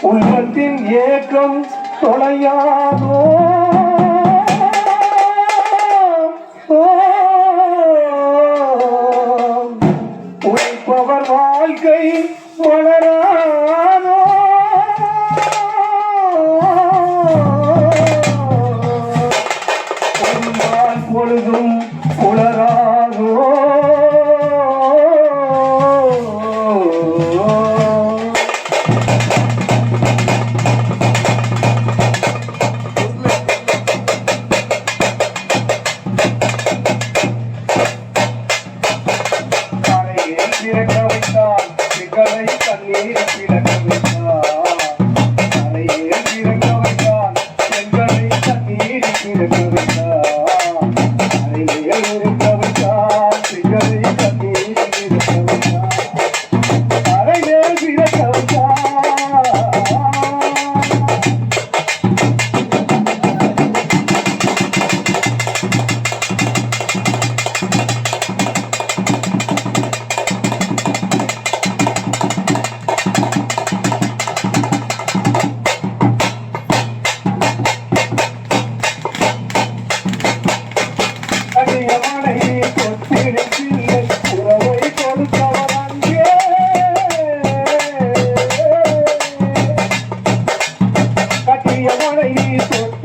உள்ளத்தின் ஏக்கம் தொலையாதோ. உழைப்பவர் வாழ்க்கை வளராதோ. பொழுதும் புலராதோ Thank you.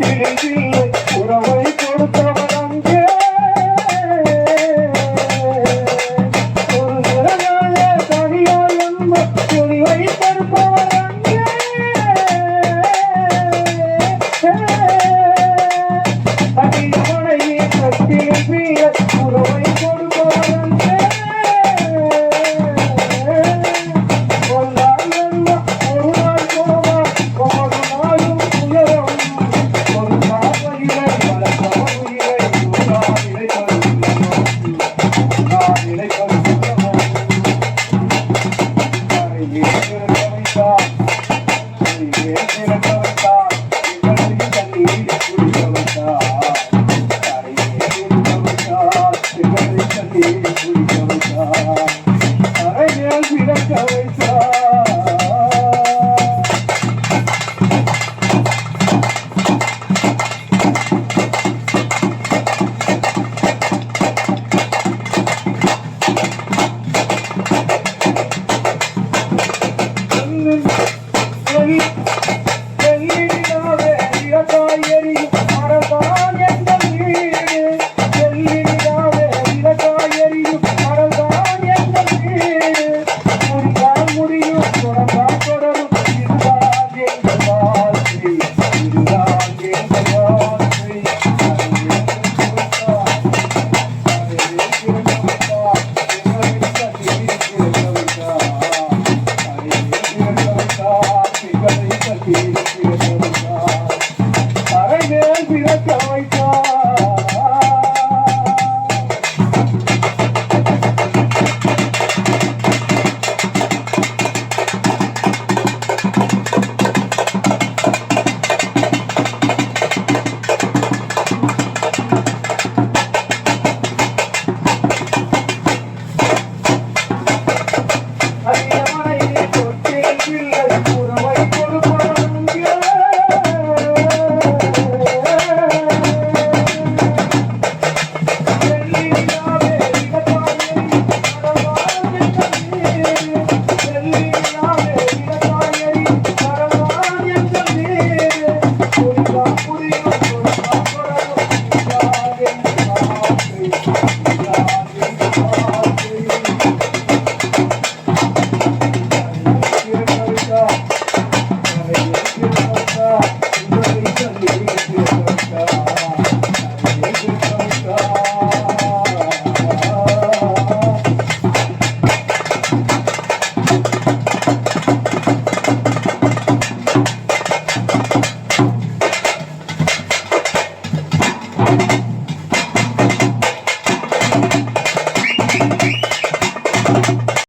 千人小宇